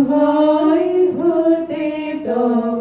ভয় হতে তব